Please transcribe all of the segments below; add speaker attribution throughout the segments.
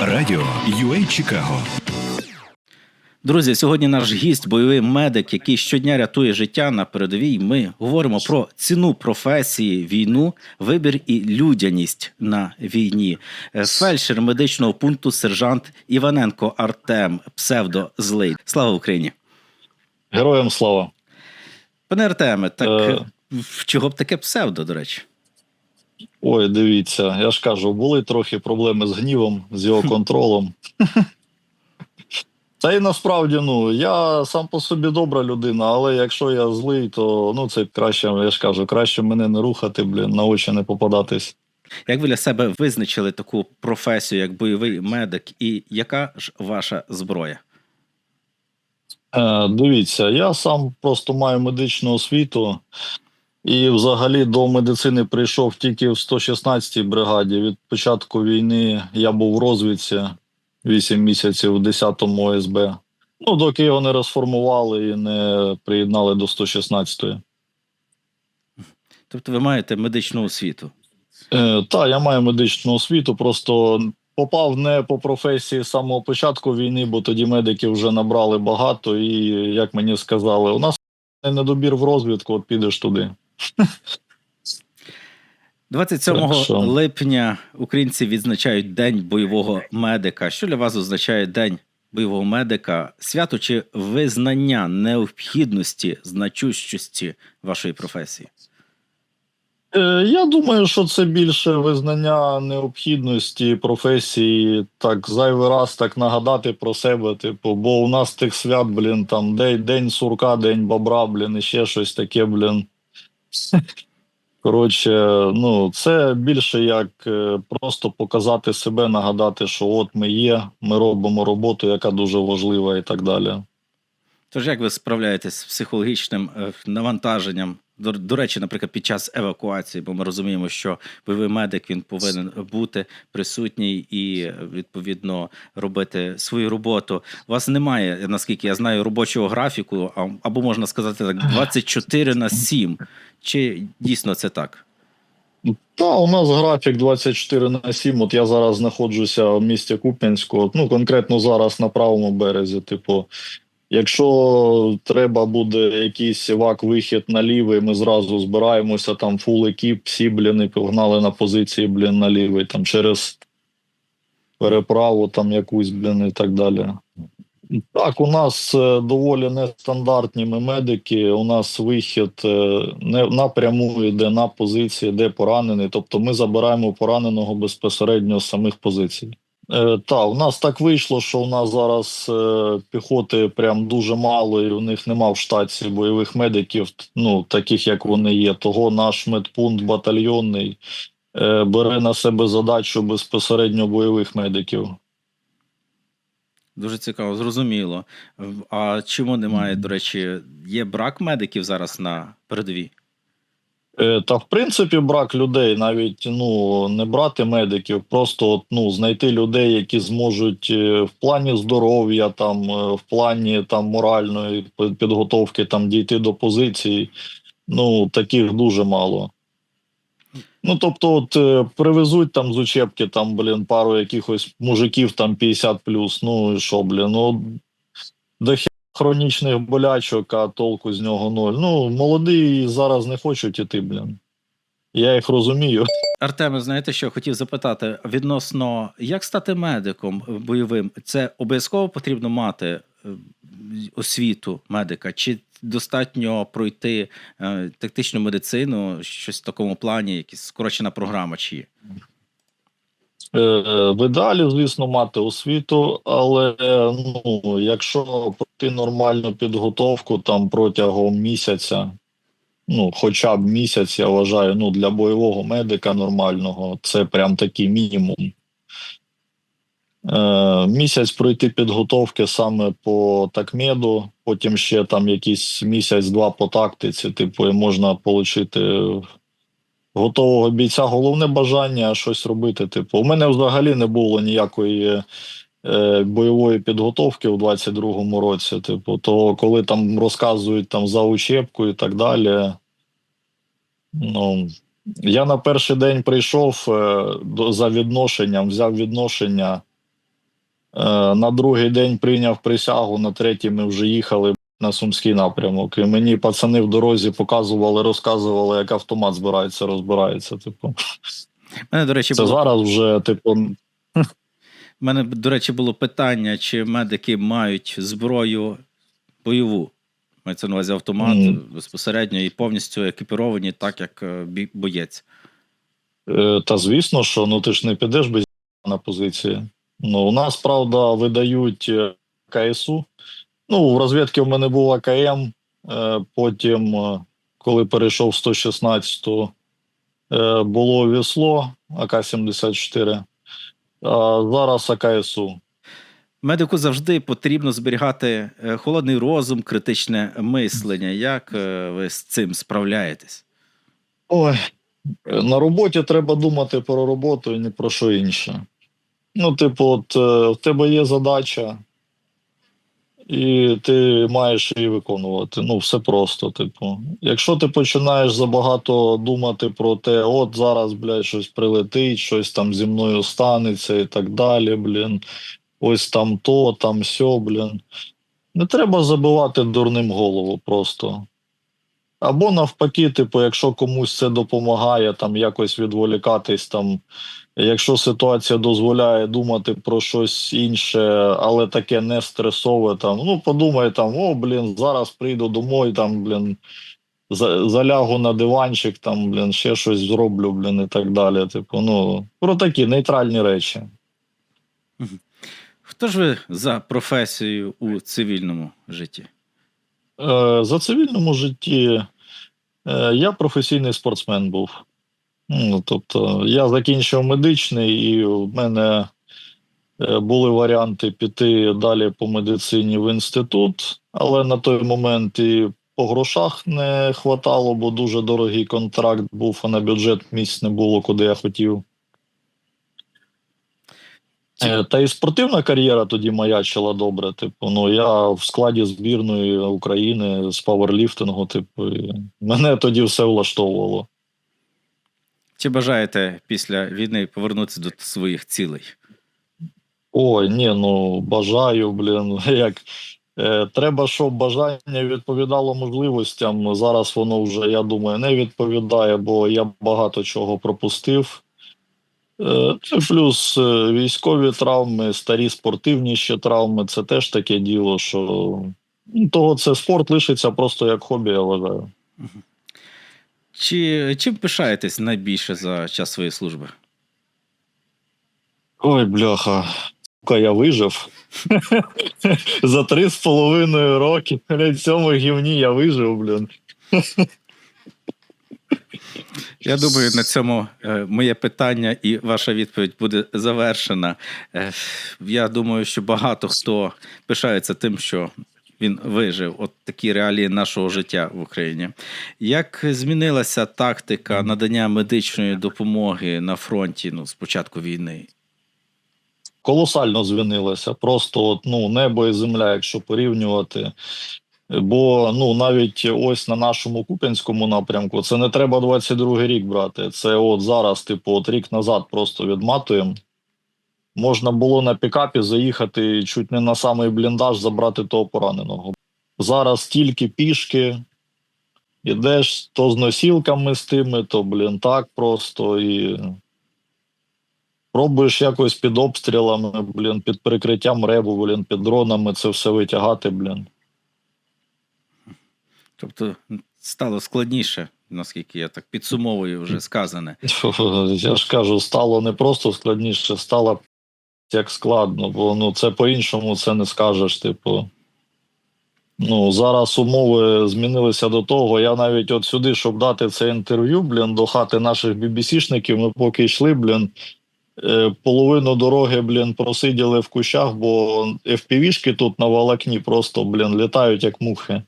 Speaker 1: Радіо UA Чикаго.
Speaker 2: Друзі, сьогодні наш гість, бойовий медик, який щодня рятує життя на передовій. Ми говоримо про ціну професії, війну, вибір і людяність на війні. Е, Фельдшер медичного пункту сержант Іваненко Артем, псевдо Злий. Слава Україні!
Speaker 3: Героям слава.
Speaker 2: Пане Артеме, так
Speaker 3: Е.
Speaker 2: е, чого б таке псевдо, до речі?
Speaker 3: Ой, дивіться, я ж кажу, були трохи проблеми з гнівом, з його контролем. Та й насправді, ну, я сам по собі добра людина, але якщо я злий, то ну це краще, я ж кажу, краще мене не рухати, блін, на очі не попадатись.
Speaker 2: Як ви для себе визначили таку професію, як бойовий медик, і яка ж ваша зброя?
Speaker 3: Е, дивіться, я сам просто маю медичну освіту. І взагалі до медицини прийшов тільки в 116-й бригаді. Від початку війни я був в розвідці 8 місяців в 10-му ОСБ. Ну, доки його не розформували і не приєднали до 116-ї.
Speaker 2: Тобто ви маєте медичну освіту?
Speaker 3: Е, та, я маю медичну освіту, просто попав не по професії з самого початку війни, бо тоді медики вже набрали багато, і як мені сказали, у нас недобір в розвідку, от підеш туди.
Speaker 2: 27
Speaker 3: Так що?
Speaker 2: липня українці відзначають День бойового медика. Що для вас означає День бойового медика? Свято чи визнання необхідності, значущості вашої професії?
Speaker 3: Е, Я думаю, що це більше визнання необхідності професії, так зайвий раз так нагадати про себе. Типу, бо у нас тих свят, блін, там день, день сурка, день бобра, блін, і ще щось таке, блін. Коротше, ну це більше як е, просто показати себе, нагадати, що от ми є, ми робимо роботу, яка дуже важлива, і так далі.
Speaker 2: Тож як ви справляєтесь з психологічним е, навантаженням? До, до речі, наприклад, під час евакуації, бо ми розуміємо, що бойовий медик він повинен бути присутній і відповідно робити свою роботу. У вас немає, наскільки я знаю, робочого графіку, або можна сказати так, 24 на 7. Чи дійсно це так?
Speaker 3: Та у нас графік 24 на 7. От я зараз знаходжуся в місті Куп'янську. Ну конкретно зараз на правому березі. Типу, якщо треба буде якийсь вак вихід на лівий, ми зразу збираємося там фул екіп, всі блін, погнали на позиції блін на лівий, там через переправу, там якусь блін і так далі. Так, у нас е, доволі нестандартні ми медики. У нас вихід е, не напряму йде на позиції, де поранений. Тобто ми забираємо пораненого безпосередньо з самих позицій. Е, та, у нас так вийшло, що у нас зараз е, піхоти прям дуже мало, і у них нема в штаті бойових медиків, ну таких як вони є. Того наш медпункт батальйонний е, бере на себе задачу безпосередньо бойових медиків.
Speaker 2: Дуже цікаво, зрозуміло. А чому немає, до речі, є брак медиків зараз на передовій?
Speaker 3: Е, Та в принципі брак людей, навіть ну не брати медиків, просто от, ну знайти людей, які зможуть е, в плані здоров'я, там е, в плані там моральної підготовки там дійти до позиції. Ну таких дуже мало. Ну тобто, от привезуть там з учебки там, блін, пару якихось мужиків там 50 Ну і що, блін, ну до хронічних болячок, а толку з нього ноль. Ну, молоді зараз не хочуть іти, блін. Я їх розумію.
Speaker 2: Артеме, знаєте, що хотів запитати відносно як стати медиком бойовим? Це обов'язково потрібно мати е, освіту медика, чи достатньо пройти е, тактичну медицину, щось в такому плані, якась скорочена програма, чи?
Speaker 3: Е, В ідеалі, звісно, мати освіту, але е, ну, якщо пройти нормальну підготовку там протягом місяця, ну, хоча б місяць, я вважаю, ну, для бойового медика нормального, це прям такий мінімум. Е, місяць пройти підготовки саме по такмеду, потім ще там якийсь місяць-два по тактиці, типу, можна отримати готового бійця. Головне бажання щось робити. Типу, у мене взагалі не було ніякої е, бойової підготовки у 22-му році. Типу, то коли там розказують там за учебку і так далі. Ну, я на перший день прийшов е, за відношенням, взяв відношення на другий день прийняв присягу, на третій ми вже їхали на Сумський напрямок. І мені пацани в дорозі показували, розказували, як автомат збирається, розбирається. Типу,
Speaker 2: мене, до речі,
Speaker 3: це
Speaker 2: було
Speaker 3: зараз вже, типу,
Speaker 2: У мене, до речі, було питання, чи медики мають зброю бойову. Мається на увазі автомат
Speaker 3: Мгм.
Speaker 2: безпосередньо і повністю екіпіровані, так як е, боєць.
Speaker 3: Е, Та звісно, що ну ти ж не підеш без на позиції. Ну, у нас, правда, видають е, КСУ. Ну, в розвідці в мене був АКМ. е, Потім, е, коли перейшов 116, е, було весло АК-74. А зараз АКСУ.
Speaker 2: Медику завжди потрібно зберігати холодний розум, критичне мислення. Як ви з цим справляєтесь?
Speaker 3: Ой, на роботі треба думати про роботу і не про що інше. Ну, типу, от в тебе є задача, і ти маєш її виконувати. Ну, все просто. Типу, якщо ти починаєш забагато думати про те, от зараз, блядь, щось прилетить, щось там зі мною станеться і так далі, блін. Ось там то, там сьо, блін. Не треба забивати дурним голову просто. Або навпаки, типу, якщо комусь це допомагає, там якось відволікатись, там, якщо ситуація дозволяє думати про щось інше, але таке не стресове, там, ну подумай там, о, блін, зараз прийду домой, там, блін, залягу на диванчик, там, блін, ще щось зроблю, блін, і так далі. Типу, ну, про такі нейтральні речі.
Speaker 2: Хто ж ви за професією у цивільному житті?
Speaker 3: Е, За цивільному житті е, я професійний спортсмен був. Ну, тобто, я закінчив медичний, і в мене е, були варіанти піти далі по медицині в інститут, але на той момент і по грошах не хватало, бо дуже дорогий контракт був, а на бюджет місць не було, куди я хотів. Е, Та і спортивна кар'єра тоді маячила добре. Типу, ну я в складі збірної України з паверліфтингу, типу, мене тоді все влаштовувало.
Speaker 2: Чи бажаєте після війни повернутися до своїх цілей?
Speaker 3: Ой, ні, ну бажаю, блін. Як е, треба, щоб бажання відповідало можливостям. Зараз воно вже, я думаю, не відповідає, бо я багато чого пропустив. Е, це плюс е, військові травми, старі спортивні ще травми. Це теж таке діло, що ну, того це спорт лишиться просто як хобі, я вважаю.
Speaker 2: Чи чим пишаєтесь найбільше за час своєї служби?
Speaker 3: Ой, бляха. сука, Я вижив. За три з половиною роки. В цьому гівні я вижив, блін.
Speaker 2: Я думаю, на цьому е, моє питання і ваша відповідь буде завершена. Е, я думаю, що багато хто пишається тим, що він вижив от такі реалії нашого життя в Україні. Як змінилася тактика надання медичної допомоги на фронті ну, з початку війни?
Speaker 3: колосально звінилося. Просто от, ну, небо і земля, якщо порівнювати. Бо ну навіть ось на нашому Куп'янському напрямку це не треба 22 рік брати. Це от зараз, типу, от рік назад просто відматуємо. Можна було на пікапі заїхати чуть не на самий бліндаж, забрати того пораненого. Зараз тільки пішки. Ідеш то з носілками з тими, то блін, так просто і Пробуєш якось під обстрілами, блін, під прикриттям ребу, блін, під дронами це все витягати, блін.
Speaker 2: Тобто стало складніше, наскільки я так підсумовую вже сказане.
Speaker 3: Я ж кажу, стало не просто складніше, стало як складно, бо ну це по-іншому це не скажеш. Типу. Ну, зараз умови змінилися до того. Я навіть от сюди, щоб дати це інтерв'ю, блін, до хати наших BBC-шників, ми поки йшли, блін. е, Половину дороги, блін, просиділи в кущах, бо FPV-шки тут на волокні просто, блін, літають як мухи.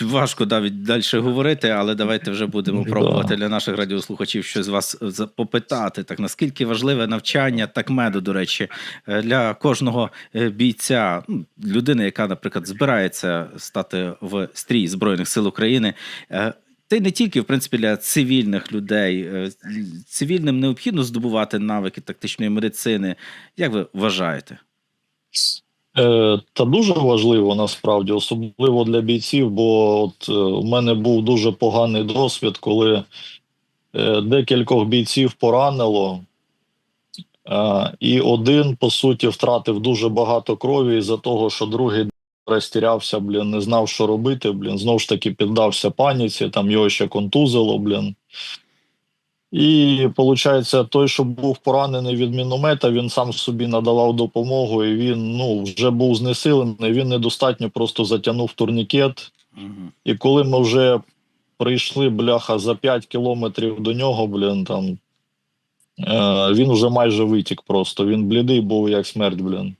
Speaker 2: Важко навіть далі говорити, але давайте вже будемо пробувати для наших радіослухачів щось з вас попитати. Так наскільки важливе навчання такмеду, до речі, е, для кожного е, бійця, ну, людини, яка, наприклад, збирається стати в стрій Збройних сил України. е, Та й не тільки, в принципі, для цивільних людей. Цивільним необхідно здобувати навики тактичної медицини. Як ви вважаєте?
Speaker 3: Е, Та дуже важливо насправді, особливо для бійців, бо от е, у мене був дуже поганий досвід, коли е, декількох бійців поранило, і один, по суті, втратив дуже багато крові із-за того, що другий розтірявся, блін, не знав, що робити, блін, знову ж таки піддався паніці, там його ще контузило, блін. І виходить, той, що був поранений від міномета, він сам собі надавав допомогу, і він ну вже був знесилений. Він недостатньо просто затягнув турнікет.
Speaker 2: Угу.
Speaker 3: І коли ми вже прийшли, бляха, за 5 кілометрів до нього, блін, там е, він вже майже витік просто. Він блідий був як смерть, блін.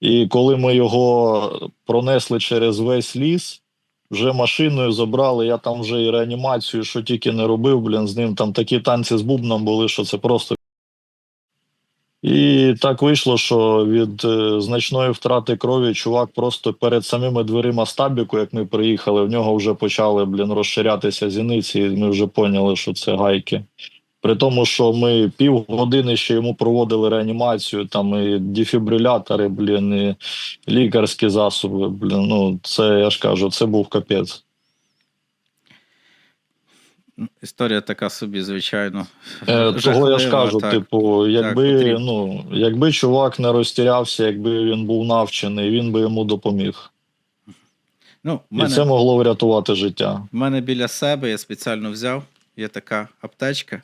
Speaker 3: І коли ми його пронесли через весь ліс, вже машиною забрали, я там вже і реанімацію, що тільки не робив, блін, з ним там такі танці з бубном були, що це просто. І так вийшло, що від е, значної втрати крові чувак просто перед самими дверима стабіку, як ми приїхали, в нього вже почали блін, розширятися зіниці, і ми вже поняли, що це гайки. При тому, що ми півгодини ще йому проводили реанімацію, там і дефібрилятори, блін, і лікарські засоби. Блін, ну це я ж кажу, це був капець.
Speaker 2: Історія така собі, звичайно.
Speaker 3: Е, Того я ж кажу,
Speaker 2: так.
Speaker 3: типу, якби,
Speaker 2: потрібно.
Speaker 3: ну, якби чувак не розтірявся, якби він був навчений, він би йому допоміг.
Speaker 2: Ну, в
Speaker 3: І це могло врятувати життя.
Speaker 2: в мене біля себе я спеціально взяв. Є така аптечка.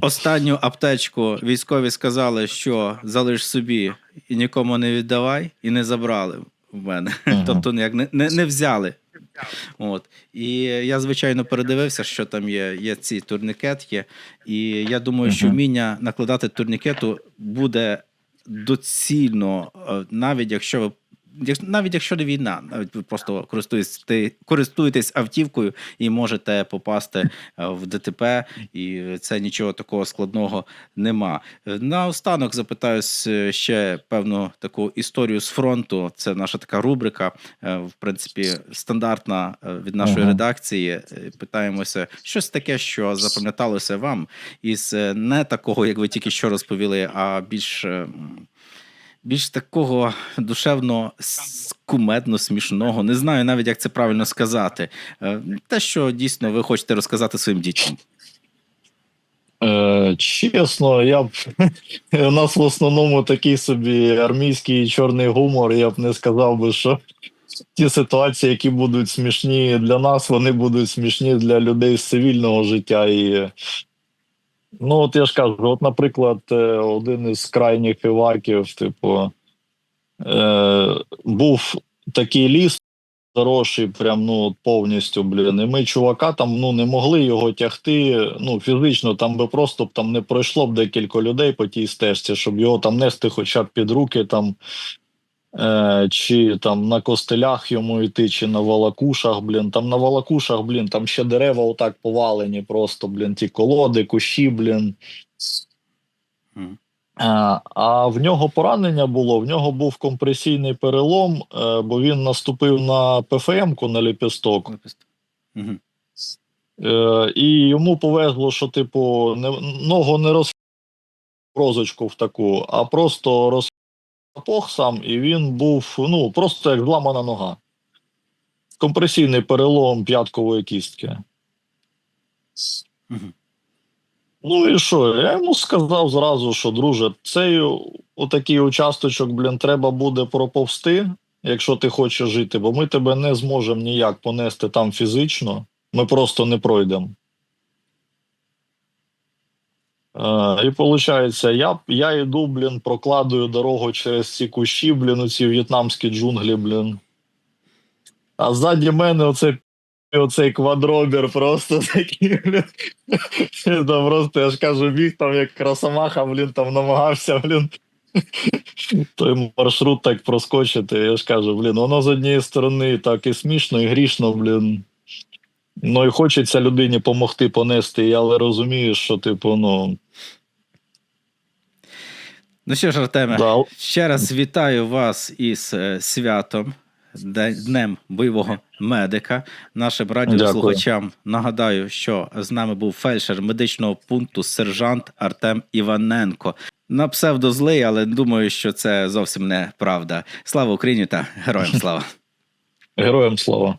Speaker 2: Останню аптечку військові сказали, що залиш собі і нікому не віддавай, і не забрали в мене. Тобто як не, не, не взяли. От. І я, звичайно, передивився, що там є. Є ці турнікет є. І я думаю, що вміння накладати турнікету буде доцільно, е, навіть якщо ви. Навіть якщо не війна, навіть ви просто користуєтесь, користуєтесь автівкою і можете попасти е, в ДТП, і це нічого такого складного нема. Наостанок запитаюсь е, ще певну таку історію з фронту. Це наша така рубрика, е, в принципі, стандартна від нашої
Speaker 3: Ага.
Speaker 2: редакції. Питаємося щось таке, що запам'яталося вам, із не такого, як ви тільки що розповіли, а більш. Більш такого душевно кумедно, смішного. Не знаю навіть, як це правильно сказати. Е, Те, що дійсно ви хочете розказати своїм дітям.
Speaker 3: Е, чесно, я б у нас в основному такий собі армійський чорний гумор. Я б не сказав би, що ті ситуації, які будуть смішні для нас, вони будуть смішні для людей з цивільного життя. І ну, от я ж кажу, от, наприклад, е, один із крайніх іваків, типу, е, був такий ліс. Хороший, прям ну от повністю, блін. І ми чувака там ну не могли його тягти. Ну фізично там би просто там не пройшло б декілька людей по тій стежці, щоб його там нести хоча б під руки, там чи там на костелях йому йти, чи на волокушах, блін. Там на волокушах, блін, там ще дерева отак повалені, просто, блін, ті колоди, кущі, блін. Е, А в нього поранення було. В нього був компресійний перелом, е, бо він наступив на ПФМ-ку на ліпісток. Е, І йому повезло, що, типу, ногу не роз розочку в таку, а просто розпох сам, і він був ну, просто як зламана нога. Компресійний перелом п'яткової кістки. Ну і що? Я йому сказав зразу, що друже, цей отакий участочок, блін, треба буде проповсти, якщо ти хочеш жити, бо ми тебе не зможемо ніяк понести там фізично. Ми просто не пройдемо. Е, і виходить, я, я йду, блін, прокладую дорогу через ці кущі, блін, ці в'єтнамські джунглі, блін. А ззаді мене оце оцей квадробір просто такий, блін. Там просто, я ж кажу, біг там як красомаха, блін, там намагався, блін. Той маршрут так проскочити. Я ж кажу, блін, воно з однієї сторони так і смішно, і грішно, блін. Ну і хочеться людині допомогти понести, але розумію, що, типу, ну.
Speaker 2: Ну що ж, Артеме,
Speaker 3: Да.
Speaker 2: ще раз вітаю вас із е, святом. днем бойового медика. Нашим радіослухачам нагадаю, що з нами був фельдшер медичного пункту сержант Артем Іваненко. На псевдо злий, але думаю, що це зовсім не правда. Слава Україні та героям слава!
Speaker 3: Героям слава.